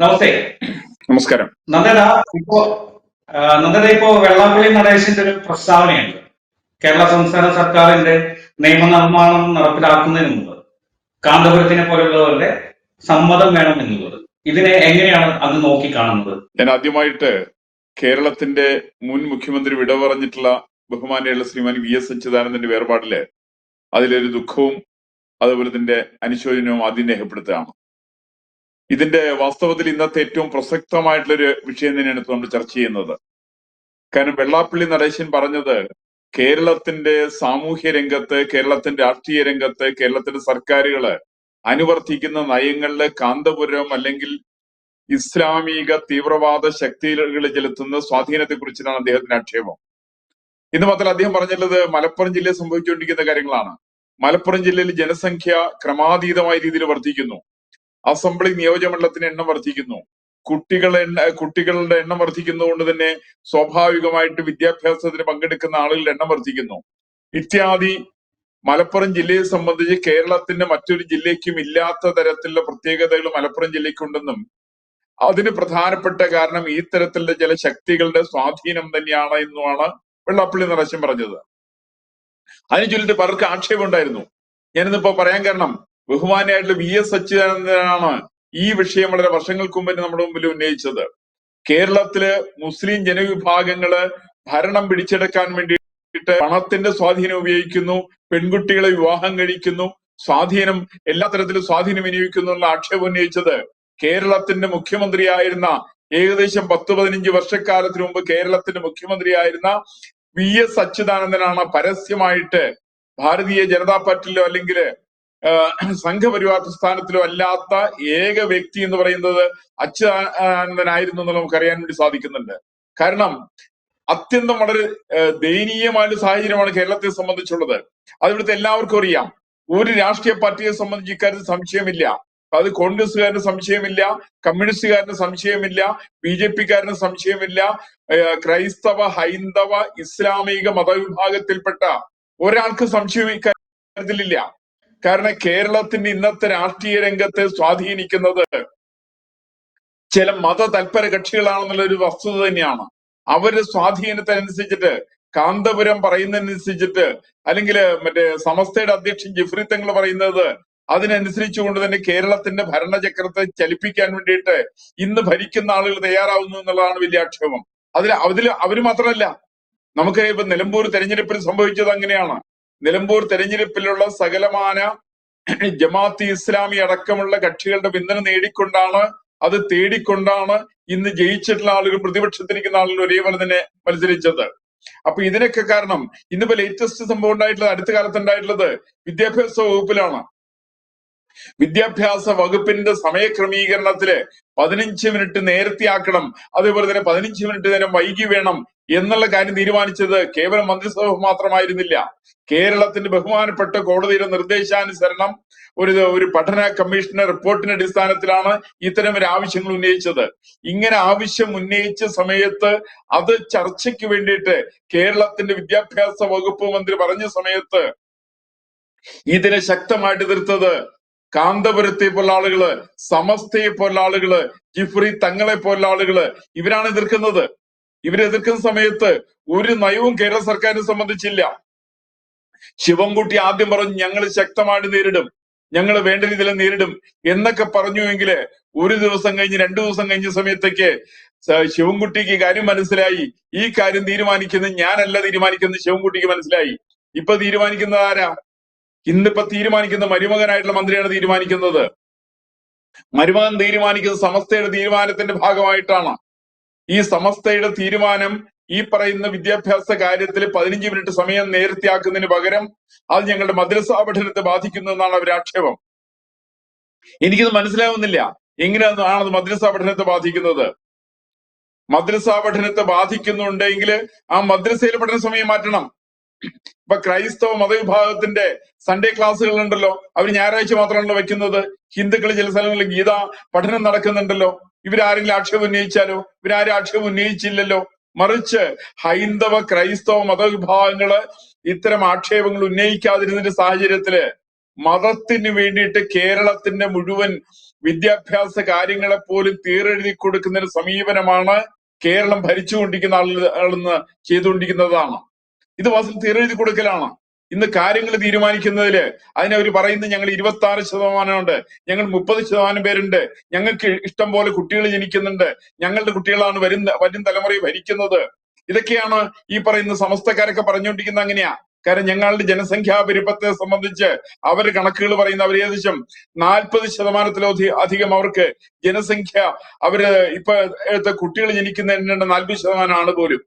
നമസ്തേ. നമസ്കാരം. നന്ദന ഇപ്പോ നന്ദന ഇപ്പോ വെള്ളാപ്പള്ളി നടേശന്റെ ഒരു പ്രസ്താവനയുണ്ട്. കേരള സംസ്ഥാന സർക്കാരിന്റെ നിയമനിർമ്മാണം നടപ്പിലാക്കുന്നതിന് മുമ്പ്. കാന്തപുരത്തിനെ പോലുള്ളവരുടെ സമ്മതം വേണം എന്നുള്ളത്. ഇതിനെ എങ്ങനെയാണ് അത് നോക്കി കാണുന്നത് ഞാൻ ആദ്യമായിട്ട് കേരളത്തിന്റെ മുൻ മുഖ്യമന്ത്രി വിട പറഞ്ഞിട്ടുള്ള ബഹുമാനിയുള്ള ശ്രീമാൻ വി എസ് അച്യുതാനന്ദന്റെ വേർപാടിൽ അതിലൊരു ദുഃഖവും അതുപോലെ തന്നെ അനുശോചനവും ആദ്യം രേഖപ്പെടുത്തുകയാണ്. ഇതിന്റെ വാസ്തവത്തിൽ ഇന്നത്തെ ഏറ്റവും പ്രസക്തമായിട്ടുള്ള ഒരു വിഷയം തന്നെയാണ് നമ്മൾ ചർച്ച ചെയ്യുന്നത്. കാരണം വെള്ളാപ്പള്ളി നടേശൻ പറഞ്ഞത് കേരളത്തിന്റെ സാമൂഹ്യ രംഗത്ത് കേരളത്തിന്റെ രാഷ്ട്രീയ രംഗത്ത് കേരളത്തിന്റെ സർക്കാരുകൾ അനുവർത്തിക്കുന്ന നയങ്ങളിൽ കാന്തപുരം അല്ലെങ്കിൽ ഇസ്ലാമിക തീവ്രവാദ ശക്തികൾ ചെലുത്തുന്ന സ്വാധീനത്തെ കുറിച്ചിട്ടാണ് അദ്ദേഹത്തിന്റെ ആക്ഷേപം. ഇന്ന് മാത്രം അദ്ദേഹം പറഞ്ഞിട്ടുള്ളത് മലപ്പുറം ജില്ലയിൽ സംഭവിച്ചുകൊണ്ടിരിക്കുന്ന കാര്യങ്ങളാണ്. മലപ്പുറം ജില്ലയിൽ ജനസംഖ്യ ക്രമാതീതമായ രീതിയിൽ വർദ്ധിക്കുന്നു. അസംബ്ലി നിയോജകമണ്ഡലത്തിന് എണ്ണം വർദ്ധിക്കുന്നു. കുട്ടികളെ കുട്ടികളുടെ എണ്ണം വർദ്ധിക്കുന്നതുകൊണ്ട് തന്നെ സ്വാഭാവികമായിട്ട് വിദ്യാഭ്യാസത്തിന് പങ്കെടുക്കുന്ന ആളുകളുടെ എണ്ണം വർദ്ധിക്കുന്നു. ഇത്യാദി മലപ്പുറം ജില്ലയെ സംബന്ധിച്ച് കേരളത്തിന്റെ മറ്റൊരു ജില്ലയ്ക്കും ഇല്ലാത്ത തരത്തിലുള്ള പ്രത്യേകതകൾ മലപ്പുറം ജില്ലയ്ക്കുണ്ടെന്നും അതിന് പ്രധാനപ്പെട്ട കാരണം ഈ തരത്തിലുള്ള ചില ശക്തികളുടെ സ്വാധീനം തന്നെയാണ് എന്നുമാണ് വെള്ളാപ്പള്ളി നരശൻ പറഞ്ഞത്. അതിനെ ചൊല്ലിട്ട് പലർക്ക് ആക്ഷേപം ഉണ്ടായിരുന്നു. ഞാനിന്നിപ്പോ പറയാൻ കാരണം ബഹുമാനായിട്ടുള്ള വി എസ് അച്യുതാനന്ദനാണ് ഈ വിഷയം വളരെ വർഷങ്ങൾക്ക് മുമ്പ് നമ്മുടെ മുമ്പിൽ ഉന്നയിച്ചത്. കേരളത്തിൽ മുസ്ലിം ജനവിഭാഗങ്ങൾ ഭരണം പിടിച്ചെടുക്കാൻ വേണ്ടിയിട്ട് പണത്തിന്റെ സ്വാധീനം ഉപയോഗിക്കുന്നു പെൺകുട്ടികളെ വിവാഹം കഴിക്കുന്നു സ്വാധീനം എല്ലാ തരത്തിലും സ്വാധീനം വിനിയോഗിക്കുന്നു എന്നുള്ള ആക്ഷേപം ഉന്നയിച്ചത് കേരളത്തിന്റെ മുഖ്യമന്ത്രിയായിരുന്ന ഏകദേശം പത്ത് പതിനഞ്ച് വർഷക്കാലത്തിന് മുമ്പ് കേരളത്തിന്റെ മുഖ്യമന്ത്രിയായിരുന്ന വി എസ് അച്യുതാനന്ദനാണ് പരസ്യമായിട്ട് ഭാരതീയ ജനതാ പാർട്ടിയിലോ അല്ലെങ്കിൽ സംഘപരിവാർ പ്രസ്ഥാനത്തിലോ അല്ലാത്ത ഏക വ്യക്തി എന്ന് പറയുന്നത് അച്യുതാനന്ദനായിരുന്നു എന്ന് നമുക്ക് അറിയാൻ വേണ്ടി സാധിക്കുന്നുണ്ട്. കാരണം അത്യന്തം വളരെ ദയനീയമായ ദയനീയമായ സാഹചര്യമാണ് കേരളത്തെ സംബന്ധിച്ചുള്ളത്. അത് ഇവിടുത്തെ എല്ലാവർക്കും അറിയാം. ഒരു രാഷ്ട്രീയ പാർട്ടിയെ സംബന്ധിച്ച് ഇക്കാര്യത്തിൽ സംശയമില്ല. അത് കോൺഗ്രസ്സുകാരന് സംശയമില്ല കമ്മ്യൂണിസ്റ്റുകാരന് സംശയമില്ല ബി ജെ പിക്കാരന് സംശയമില്ല ക്രൈസ്തവ ഹൈന്ദവ ഇസ്ലാമിക മതവിഭാഗത്തിൽപ്പെട്ട ഒരാൾക്ക് സംശയം ഇക്കാര്യത്തിലില്ല. കാരണം കേരളത്തിന്റെ ഇന്നത്തെ രാഷ്ട്രീയ രംഗത്തെ സ്വാധീനിക്കുന്നത് ചില മത തൽപര കക്ഷികളാണെന്നുള്ള ഒരു വസ്തുത തന്നെയാണ്. അവരുടെ സ്വാധീനത്തിനനുസരിച്ചിട്ട് കാന്തപുരം പറയുന്നതനുസരിച്ചിട്ട് അല്ലെങ്കിൽ മറ്റേ സമസ്തയുടെ അധ്യക്ഷൻ ജിഫ്രി തങ്ങൾ പറയുന്നത് അതിനനുസരിച്ചുകൊണ്ട് തന്നെ കേരളത്തിന്റെ ഭരണചക്രത്തെ ചലിപ്പിക്കാൻ വേണ്ടിയിട്ട് ഇന്ന് ഭരിക്കുന്ന ആളുകൾ തയ്യാറാവുന്നു എന്നുള്ളതാണ് വലിയ ആക്ഷേപം. അതിൽ അതിൽ അവർ മാത്രമല്ല നമുക്ക് ഇപ്പൊ നിലമ്പൂർ തെരഞ്ഞെടുപ്പിൽ സംഭവിച്ചത് അങ്ങനെയാണ്. നിലമ്പൂർ തെരഞ്ഞെടുപ്പിലുള്ള സകലമാന ജമാഅത്ത് ഇസ്ലാമി അടക്കമുള്ള കക്ഷികളുടെ പിന്തുണ നേടിക്കൊണ്ടാണ് അത് തേടിക്കൊണ്ടാണ് ഇന്ന് ജയിച്ചിട്ടുള്ള ആളുകൾ പ്രതിപക്ഷത്തിരിക്കുന്ന ആളുകൾ ഒരേപോലെ തന്നെ മത്സരിച്ചത്. അപ്പൊ ഇതിനൊക്കെ കാരണം ഇന്നിപ്പോ ലേറ്റസ്റ്റ് സംഭവം ഉണ്ടായിട്ടുള്ളത് അടുത്ത കാലത്ത് ഉണ്ടായിട്ടുള്ളത് വിദ്യാഭ്യാസ വകുപ്പിലാണ്. വിദ്യാഭ്യാസ വകുപ്പിന്റെ സമയക്രമീകരണത്തിൽ പതിനഞ്ച് മിനിറ്റ് നേരത്തെ ആക്കണം അതേപോലെ തന്നെ പതിനഞ്ച് മിനിറ്റ് നേരം വൈകി വേണം എന്നുള്ള കാര്യം തീരുമാനിച്ചത് കേവലം മന്ത്രിസഭ മാത്രമായിരുന്നില്ല. കേരളത്തിന്റെ ബഹുമാനപ്പെട്ട കോടതിയുടെ നിർദ്ദേശാനുസരണം ഒരു ഒരു പഠന കമ്മീഷന്റെ റിപ്പോർട്ടിന്റെ അടിസ്ഥാനത്തിലാണ് ഇത്തരം ഒരു ആവശ്യങ്ങൾ ഉന്നയിച്ചത്. ഇങ്ങനെ ആവശ്യം ഉന്നയിച്ച സമയത്ത് അത് ചർച്ചയ്ക്ക് വേണ്ടിയിട്ട് കേരളത്തിന്റെ വിദ്യാഭ്യാസ വകുപ്പ് മന്ത്രി പറഞ്ഞ സമയത്ത് ഇതിനെ ശക്തമായിട്ട് എതിർത്തത് കാന്തപുരത്തെ പോലുള്ള ആളുകൾ സമസ്തയെ പോലുള്ള ആളുകൾ ജിഫ്രി തങ്ങളെ പോലുള്ള ആളുകൾ ഇവരാണ് എതിർക്കുന്നത്. ഇവരെതിർക്കുന്ന സമയത്ത് ഒരു നയവും കേരള സർക്കാരിനെ സംബന്ധിച്ചില്ല. ശിവൻകുട്ടി ആദ്യം പറഞ്ഞു ഞങ്ങൾ ശക്തമായിട്ട് നേരിടും. ഞങ്ങൾ വേണ്ട രീതിയിൽ നേരിടും. എന്നൊക്കെ പറഞ്ഞുവെങ്കിൽ ഒരു ദിവസം കഴിഞ്ഞ് രണ്ടു ദിവസം കഴിഞ്ഞ സമയത്തേക്ക് ശിവൻകുട്ടിക്ക് കാര്യം മനസ്സിലായി. ഈ കാര്യം തീരുമാനിക്കുന്നത് ഞാനല്ല തീരുമാനിക്കുന്നത് ശിവൻകുട്ടിക്ക് മനസ്സിലായി. ഇപ്പൊ തീരുമാനിക്കുന്നത് ആരാ? ഇന്നിപ്പോ തീരുമാനിക്കുന്ന മരുമകനായിട്ടുള്ള മന്ത്രിയാണ് തീരുമാനിക്കുന്നത്. മരുമകൻ തീരുമാനിക്കുന്ന സമസ്തയുടെ തീരുമാനത്തിന്റെ ഭാഗമായിട്ടാണ്. ഈ സമസ്തയുടെ തീരുമാനം ഈ പറയുന്ന വിദ്യാഭ്യാസ കാര്യത്തിൽ പതിനഞ്ച് മിനിറ്റ് സമയം നേരത്തെയാക്കുന്നതിന് പകരം അത് ഞങ്ങളുടെ മദ്രസാ പഠനത്തെ ബാധിക്കുന്നു എന്നാണ് അവരുടെ ആക്ഷേപം. എനിക്കിത് മനസ്സിലാവുന്നില്ല. എങ്ങനെയാണ് അത് മദ്രസാ പഠനത്തെ ബാധിക്കുന്നത്? മദ്രസാ പഠനത്തെ ബാധിക്കുന്നുണ്ടെങ്കിൽ ആ മദ്രസയിലെ പഠന സമയം മാറ്റണം. ഇപ്പൊ ക്രൈസ്തവ മതവിഭാഗത്തിന്റെ സൺഡേ ക്ലാസ്സുകൾ ഉണ്ടല്ലോ അവർ ഞായറാഴ്ച മാത്രമാണല്ലോ വെക്കുന്നത്. ഹിന്ദുക്കൾ ചില സ്ഥലങ്ങളിൽ ഗീത പഠനം നടക്കുന്നുണ്ടല്ലോ. ഇവരാരെങ്കിലും ആക്ഷേപം ഉന്നയിച്ചാലോ? ഇവരാരും ആക്ഷേപം ഉന്നയിച്ചില്ലല്ലോ. മറിച്ച് ഹൈന്ദവ ക്രൈസ്തവ മതവിഭാഗങ്ങൾ ഇത്തരം ആക്ഷേപങ്ങൾ ഉന്നയിക്കാതിരുന്നതിന്റെ സാഹചര്യത്തിൽ മതത്തിന് വേണ്ടിയിട്ട് കേരളത്തിന്റെ മുഴുവൻ വിദ്യാഭ്യാസ കാര്യങ്ങളെ പോലും തീരെഴുതി കൊടുക്കുന്ന ഒരു സമീപനമാണ് കേരളം ഭരിച്ചുകൊണ്ടിരിക്കുന്ന ആളുകൾ ചെയ്തുകൊണ്ടിരിക്കുന്നതാണ്. ഇത് വാസ്തവത്തിൽ തീരെഴുതി കൊടുക്കലാണ്. ഇന്ന് കാര്യങ്ങൾ തീരുമാനിക്കുന്നതിൽ അതിനവർ പറയുന്നത് ഞങ്ങൾ ഇരുപത്തി ആറ് ശതമാനമുണ്ട് ഞങ്ങൾ മുപ്പത് ശതമാനം പേരുണ്ട് ഞങ്ങൾക്ക് ഇഷ്ടം പോലെ കുട്ടികൾ ജനിക്കുന്നുണ്ട് ഞങ്ങളുടെ കുട്ടികളാണ് വരുന്ന വരും തലമുറയെ ഭരിക്കുന്നത്. ഇതൊക്കെയാണ് ഈ പറയുന്ന സമസ്തക്കാരൊക്കെ പറഞ്ഞുകൊണ്ടിരിക്കുന്നത് അങ്ങനെയാ. കാരണം ഞങ്ങളുടെ ജനസംഖ്യാ പെരുപ്പത്തെ സംബന്ധിച്ച് അവർ കണക്കുകൾ പറയുന്ന അവർ ഏകദേശം നാൽപ്പത് ശതമാനത്തിലധി അധികം അവർക്ക് ജനസംഖ്യ അവർ ഇപ്പൊ കുട്ടികൾ ജനിക്കുന്നതിന് നാൽപ്പത് ശതമാനമാണ് പോലും.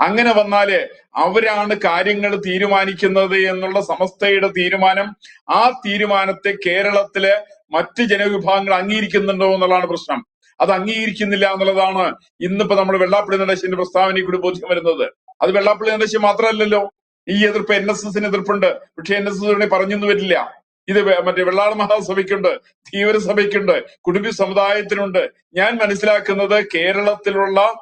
അങ്ങനെ വന്നാൽ അവരാണ് കാര്യങ്ങൾ തീരുമാനിക്കുന്നത് എന്നുള്ള സമസ്തയുടെ തീരുമാനം. ആ തീരുമാനത്തെ കേരളത്തിലെ മറ്റ് ജനവിഭാഗങ്ങൾ അംഗീകരിക്കുന്നുണ്ടോ എന്നുള്ളതാണ് പ്രശ്നം. അത് അംഗീകരിക്കുന്നില്ല എന്നുള്ളതാണ് ഇന്നിപ്പോ നമ്മൾ വെള്ളാപ്പള്ളി നടേശന്റെ പ്രസ്താവനയിൽ കൂടി ബോധ്യം വരുന്നത്. അത് വെള്ളാപ്പള്ളി നടേശൻ മാത്രമല്ലല്ലോ. ഈ എതിർപ്പ് എൻ എസ് എസിന് എതിർപ്പുണ്ട്. പക്ഷെ എൻ എസ് എസ് പറഞ്ഞെന്ന് വരില്ല. ഇത് മറ്റേ വെള്ളാട് മഹാസഭയ്ക്കുണ്ട്. തീവ്രസഭയ്ക്കുണ്ട് കുടുംബി സമുദായത്തിനുണ്ട്. ഞാൻ മനസ്സിലാക്കുന്നത് കേരളത്തിലുള്ള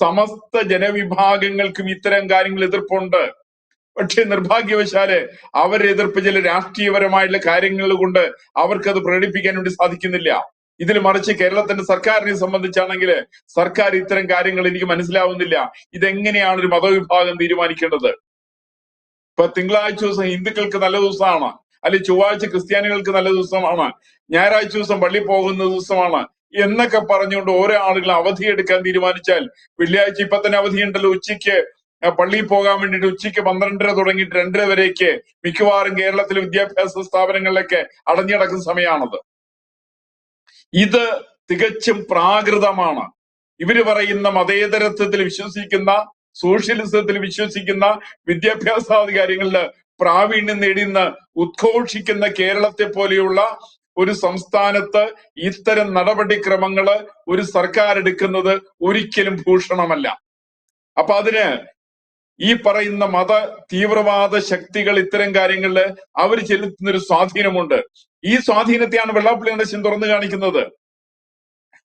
സമസ്ത ജനവിഭാഗങ്ങൾക്കും ഇത്തരം കാര്യങ്ങൾ എതിർപ്പുണ്ട്. പക്ഷെ നിർഭാഗ്യവശാൽ അവരുടെ എതിർപ്പ് ചില രാഷ്ട്രീയപരമായിട്ടുള്ള കാര്യങ്ങൾ കൊണ്ട് അവർക്കത് പ്രകടിപ്പിക്കാൻ വേണ്ടി സാധിക്കുന്നില്ല. ഇതിൽ മറിച്ച് കേരളത്തിന്റെ സർക്കാരിനെ സംബന്ധിച്ചാണെങ്കിൽ സർക്കാർ ഇത്തരം കാര്യങ്ങൾ എനിക്ക് മനസ്സിലാവുന്നില്ല. ഇതെങ്ങനെയാണ് ഒരു മതവിഭാഗം തീരുമാനിക്കേണ്ടത്? ഇപ്പൊ തിങ്കളാഴ്ച ദിവസം ഹിന്ദുക്കൾക്ക് നല്ല ദിവസമാണ്. അല്ലെങ്കിൽ ചൊവ്വാഴ്ച ക്രിസ്ത്യാനികൾക്ക് നല്ല ദിവസമാണ്. ഞായറാഴ്ച ദിവസം പള്ളി പോകുന്ന ദിവസമാണ്. എന്നൊക്കെ പറഞ്ഞുകൊണ്ട് ഓരോ ആളുകൾ അവധി എടുക്കാൻ തീരുമാനിച്ചാൽ വെള്ളിയാഴ്ച ഇപ്പൊ തന്നെ അവധിയുണ്ടല്ലോ ഉച്ചയ്ക്ക്. പള്ളിയിൽ പോകാൻ വേണ്ടിയിട്ട് ഉച്ചയ്ക്ക് പന്ത്രണ്ടര തുടങ്ങിയിട്ട് രണ്ടര വരേക്ക് മിക്കവാറും കേരളത്തിലെ വിദ്യാഭ്യാസ സ്ഥാപനങ്ങളിലൊക്കെ അടഞ്ഞു കിടക്കുന്ന സമയമാണത്. ഇത് തികച്ചും പ്രാകൃതമാണ്. ഇവർ പറയുന്ന മതേതരത്വത്തിൽ വിശ്വസിക്കുന്ന സോഷ്യലിസത്തിൽ വിശ്വസിക്കുന്ന വിദ്യാഭ്യാസാധികാരികളിൽ പ്രാവീണ്യം നേടിയെന്ന് ഉദ്ഘോഷിക്കുന്ന കേരളത്തെ പോലെയുള്ള ഒരു സംസ്ഥാനത്ത് ഇത്തരം നടപടിക്രമങ്ങൾ ഒരു സർക്കാർ എടുക്കുന്നത് ഒരിക്കലും ഭൂഷണമല്ല. അപ്പൊ അതിന് ഈ പറയുന്ന മത തീവ്രവാദ ശക്തികൾ ഇത്തരം കാര്യങ്ങളിൽ അവർ ചെലുത്തുന്ന ഒരു സ്വാധീനമുണ്ട്. ഈ സ്വാധീനത്തെയാണ് വെള്ളാപ്പള്ളി നടേശൻ തുറന്നു കാണിക്കുന്നത്.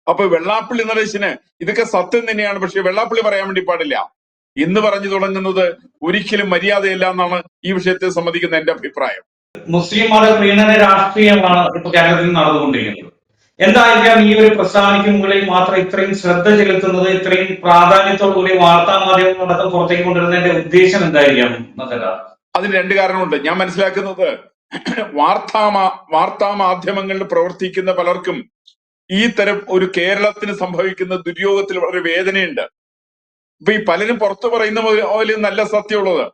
അപ്പൊ വെള്ളാപ്പള്ളി നടേശന് ഇതൊക്കെ സത്യം തന്നെയാണ് പക്ഷെ വെള്ളാപ്പള്ളി പറയാൻ വേണ്ടി പാടില്ല. ഇന്ന് പറഞ്ഞു തുടങ്ങുന്നത് ഒരിക്കലും മര്യാദയില്ല എന്നാണ് ഈ വിഷയത്തെ സംബന്ധിക്കുന്ന എന്റെ അഭിപ്രായം. മുസ്ലിം മത പ്രീണന രാഷ്ട്രീയമാണ് ഇപ്പൊ കേരളത്തിൽ നടന്നുകൊണ്ടിരിക്കുന്നത്. എന്തായിരിക്കാം ഈ ഒരു പ്രസ്താവനയ്ക്ക് മുകളിൽ മാത്രം ഇത്രയും ശ്രദ്ധ ചെലുത്തുന്നത് ഇത്രയും പ്രാധാന്യത്തോടുകൂടി വാർത്താ മാധ്യമങ്ങളടക്കം പുറത്തേക്ക് കൊണ്ടുവരുന്നതിന്റെ ഉദ്ദേശം എന്തായിരിക്കാം അതിന് രണ്ട് കാരണമുണ്ട്. ഞാൻ മനസ്സിലാക്കുന്നത് വാർത്താ വാർത്താ മാധ്യമങ്ങളിൽ പ്രവർത്തിക്കുന്ന പലർക്കും ഈ തരം ഒരു കേരളത്തിന് സംഭവിക്കുന്ന ദുര്യോഗത്തിൽ വളരെ വേദനയുണ്ട്. ഇപ്പൊ ഈ പലരും പുറത്തു പറയുന്ന പോലെ നല്ല സത്യമുള്ളത്.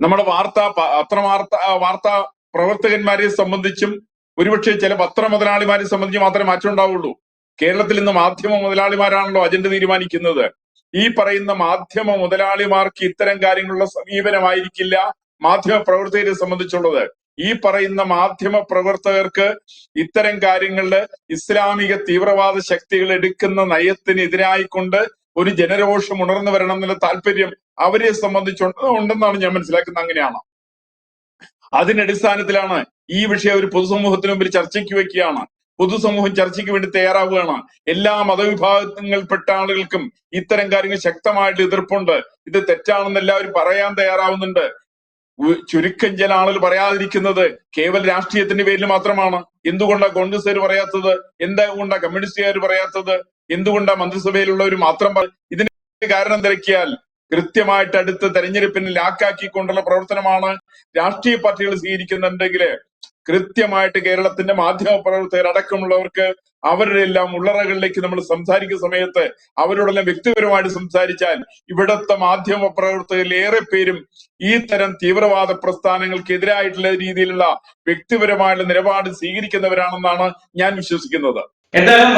നമ്മുടെ വാർത്താ പത്ര പത്രവാർത്ത വാർത്താ പ്രവർത്തകന്മാരെ സംബന്ധിച്ചും ഒരുപക്ഷെ ചില പത്ര മുതലാളിമാരെ സംബന്ധിച്ച് മാത്രമേ മാറ്റം ഉണ്ടാവുള്ളൂ കേരളത്തിൽ ഇന്ന് മാധ്യമ മുതലാളിമാരാണല്ലോ അജണ്ട തീരുമാനിക്കുന്നത്. ഈ പറയുന്ന മാധ്യമ മുതലാളിമാർക്ക് ഇത്തരം കാര്യങ്ങളുള്ള സമീപനമായിരിക്കില്ല മാധ്യമ പ്രവർത്തകരെ സംബന്ധിച്ചുള്ളത്. ഈ പറയുന്ന മാധ്യമ പ്രവർത്തകർക്ക് ഇത്തരം കാര്യങ്ങളിൽ ഇസ്ലാമിക തീവ്രവാദ ശക്തികൾ എടുക്കുന്ന നയത്തിന് എതിരായിക്കൊണ്ട് ഒരു ജനരോഷം ഉണർന്നു വരണം എന്നുള്ള താല്പര്യം അവരെ സംബന്ധിച്ചുണ്ട്. ഉണ്ടെന്നാണ് ഞാൻ മനസ്സിലാക്കുന്നത്. അങ്ങനെയാണ്. അതിന്റെ അടിസ്ഥാനത്തിലാണ് ഈ വിഷയം ഒരു പൊതുസമൂഹത്തിന് മുമ്പിൽ ചർച്ചയ്ക്ക് വെക്കുകയാണ്. പൊതുസമൂഹം ചർച്ചയ്ക്ക് വേണ്ടി തയ്യാറാവുകയാണ്. എല്ലാ മതവിഭാഗങ്ങളിൽപ്പെട്ട ആളുകൾക്കും ഇത്തരം കാര്യങ്ങൾ ശക്തമായിട്ട് എതിർപ്പുണ്ട്. ഇത് തെറ്റാണെന്ന് എല്ലാവരും പറയാൻ തയ്യാറാവുന്നുണ്ട്. ചുരുക്കം ചില ആളുകൾ പറയാതിരിക്കുന്നത് കേവല രാഷ്ട്രീയത്തിന്റെ പേരിൽ മാത്രമാണ്. എന്തുകൊണ്ടാ കോൺഗ്രസ്സുകാർ പറയാത്തത്? എന്തുകൊണ്ടാ കമ്മ്യൂണിസ്റ്റുകാർ പറയാത്തത്? എന്തുകൊണ്ടാ മന്ത്രിസഭയിലുള്ളവർ മാത്രം ഇതിന് കാരണം തിരക്കിയാൽ കൃത്യമായിട്ട് അടുത്ത തെരഞ്ഞെടുപ്പിന് ലാക്കാക്കിക്കൊണ്ടുള്ള പ്രവർത്തനമാണ് രാഷ്ട്രീയ പാർട്ടികൾ സ്വീകരിക്കുന്നുണ്ടെങ്കിൽ കൃത്യമായിട്ട് കേരളത്തിന്റെ മാധ്യമ പ്രവർത്തകർ അടക്കമുള്ളവർക്ക് അവരുടെ എല്ലാം ഉള്ളറകളിലേക്ക് നമ്മൾ സംസാരിക്കുന്ന സമയത്ത് അവരോടെല്ലാം വ്യക്തിപരമായിട്ട് സംസാരിച്ചാൽ ഇവിടുത്തെ മാധ്യമ പ്രവർത്തകരിൽ ഏറെ പേരും ഈ തരം തീവ്രവാദ പ്രസ്ഥാനങ്ങൾക്കെതിരായിട്ടുള്ള രീതിയിലുള്ള വ്യക്തിപരമായുള്ള നിലപാട് സ്വീകരിക്കുന്നവരാണെന്നാണ് ഞാൻ വിശ്വസിക്കുന്നത്. എന്തായാലും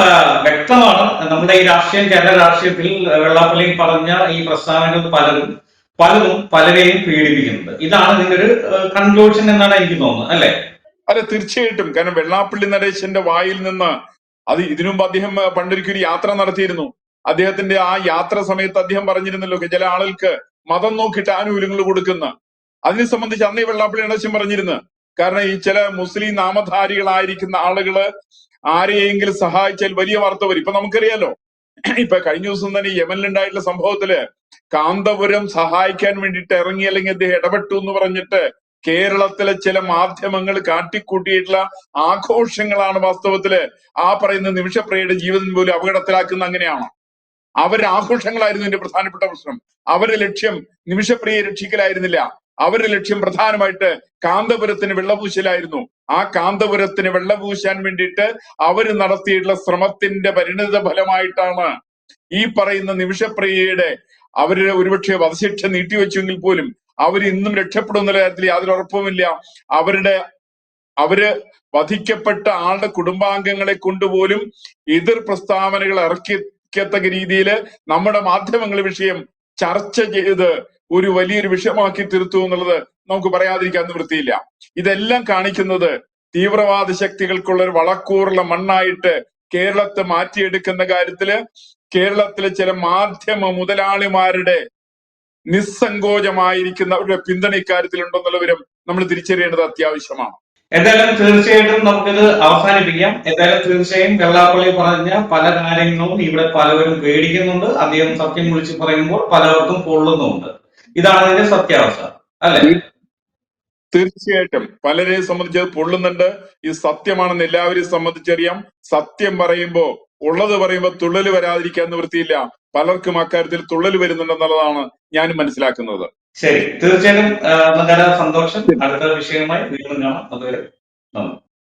വ്യക്തമാണ്. നമ്മുടെ ഈ രാഷ്ട്രീയം കേരള രാഷ്ട്രീയത്തിൽ വെള്ളാപ്പള്ളി പറഞ്ഞ ഈ പ്രസ്താവനകൾ പലരും പലതും പലരെയും പീഡിപ്പിക്കുന്നത് ഇതാണ് ഇതിന്റെ ഒരു കൺക്ലൂഷൻ എന്നാണ് എനിക്ക് തോന്നുന്നത് അല്ലെ? അല്ല തീർച്ചയായിട്ടും. കാരണം വെള്ളാപ്പള്ളി നരേശന്റെ വായിൽ നിന്ന് അത് ഇതിനു മുമ്പ് അദ്ദേഹം പണ്ടൊരിക്കൊരു യാത്ര നടത്തിയിരുന്നു. അദ്ദേഹത്തിന്റെ ആ യാത്ര സമയത്ത് അദ്ദേഹം പറഞ്ഞിരുന്നല്ലോ ചില ആളുകൾക്ക് മതം നോക്കിയിട്ട് ആനുകൂല്യങ്ങൾ കൊടുക്കുന്ന. അതിനെ സംബന്ധിച്ച് അന്നേ വെള്ളാപ്പള്ളി നരേശൻ പറഞ്ഞിരുന്നു. കാരണം ഈ ചില മുസ്ലിം നാമധാരികളായിരിക്കുന്ന ആളുകൾ ആരെയെങ്കിലും സഹായിച്ചാൽ വലിയ വാർത്ത വരും. ഇപ്പൊ നമുക്കറിയാലോ ഇപ്പൊ കഴിഞ്ഞ ദിവസം തന്നെ യമനിലുണ്ടായിട്ടുള്ള സംഭവത്തിൽ കാന്തപുരം സഹായിക്കാൻ വേണ്ടിയിട്ട് ഇറങ്ങി അല്ലെങ്കിൽ അദ്ദേഹം ഇടപെട്ടു എന്ന് പറഞ്ഞിട്ട് കേരളത്തിലെ ചില മാധ്യമങ്ങൾ കാട്ടിക്കൂട്ടിയിട്ടുള്ള ആഘോഷങ്ങളാണ് വാസ്തവത്തിൽ ആ പറയുന്ന നിമിഷപ്രിയയുടെ ജീവിതം പോലും അപകടത്തിലാക്കുന്ന അങ്ങനെയാണ്. അവരുടെ ആഘോഷങ്ങളായിരുന്നു ഇതിന്റെ പ്രധാനപ്പെട്ട പ്രശ്നം. അവരുടെ ലക്ഷ്യം നിമിഷപ്രിയെ രക്ഷിക്കലായിരുന്നില്ല. അവരുടെ ലക്ഷ്യം പ്രധാനമായിട്ട് കാന്തപുരത്തിന് വെള്ളപൂശലായിരുന്നു. ആ കാന്തപുരത്തിന് വെള്ളപൂശാൻ വേണ്ടിയിട്ട് അവർ നടത്തിയിട്ടുള്ള ശ്രമത്തിന്റെ പരിണിത ഫലമായിട്ടാണ് ഈ പറയുന്ന നിമിഷപ്രിയയുടെ അവരുടെ ഒരുപക്ഷെ വധശിക്ഷ നീട്ടിവെച്ചെങ്കിൽ പോലും അവർ ഇന്നും രക്ഷപ്പെടുന്ന കാര്യത്തിൽ യാതൊരു ഉറപ്പുമില്ല. അവരുടെ അവർ വധിക്കപ്പെട്ട ആളുടെ കുടുംബാംഗങ്ങളെ കൊണ്ടുപോലും എതിർ പ്രസ്താവനകൾ ഇറക്കിക്കത്തക്ക രീതിയിൽ നമ്മുടെ മാധ്യമങ്ങൾ വിഷയം ചർച്ച ചെയ്ത് ഒരു വലിയൊരു വിഷയമാക്കി തീർത്തു എന്നുള്ളത് നമുക്ക് പറയാതിരിക്കാൻ നിവൃത്തിയില്ല ഇതെല്ലാം കാണിക്കുന്നത് തീവ്രവാദ ശക്തികൾക്കുള്ള ഒരു വളക്കൂറുള്ള മണ്ണായിട്ട് കേരളത്തെ മാറ്റിയെടുക്കുന്ന കാര്യത്തിൽ കേരളത്തിലെ ചില മാധ്യമ മുതലാളിമാരുടെ നിസ്സങ്കോചമായിരിക്കുന്ന അവരുടെ പിന്തുണ ഇക്കാര്യത്തിലുണ്ടെന്നുള്ളവരും നമ്മൾ തിരിച്ചറിയേണ്ടത് അത്യാവശ്യമാണ്. എന്തായാലും തീർച്ചയായിട്ടും നമുക്കിത് അവസാനിപ്പിക്കാം. എന്തായാലും തീർച്ചയായും വെള്ളാപ്പള്ളി പറഞ്ഞ പല കാര്യങ്ങളും ഇവിടെ പലവരും പേടിക്കുന്നുണ്ട്. അദ്ദേഹം സത്യം വിളിച്ച് പറയുമ്പോൾ പലർക്കും പൊള്ളുന്നുമുണ്ട്. ഇതാണ് ഇതിന്റെ സത്യാവസ്ഥ അല്ലെ? തീർച്ചയായിട്ടും പലരെയും സംബന്ധിച്ച് അത് പൊള്ളുന്നുണ്ട്. ഇത് സത്യമാണെന്ന് എല്ലാവരെയും സംബന്ധിച്ചറിയാം. സത്യം പറയുമ്പോ ഉള്ളത് പറയുമ്പോ തുള്ളൽ വരാതിരിക്കാൻ നിവൃത്തിയില്ല. പലർക്കും അക്കാര്യത്തിൽ തുള്ളൽ വരുന്നുണ്ടെന്നുള്ളതാണ് ഞാൻ മനസ്സിലാക്കുന്നത്. ശരി തീർച്ചയായിട്ടും സന്തോഷം. അടുത്ത വിഷയവുമായി വീണ്ടും കാണാം. അതുവരെ നന്ദി.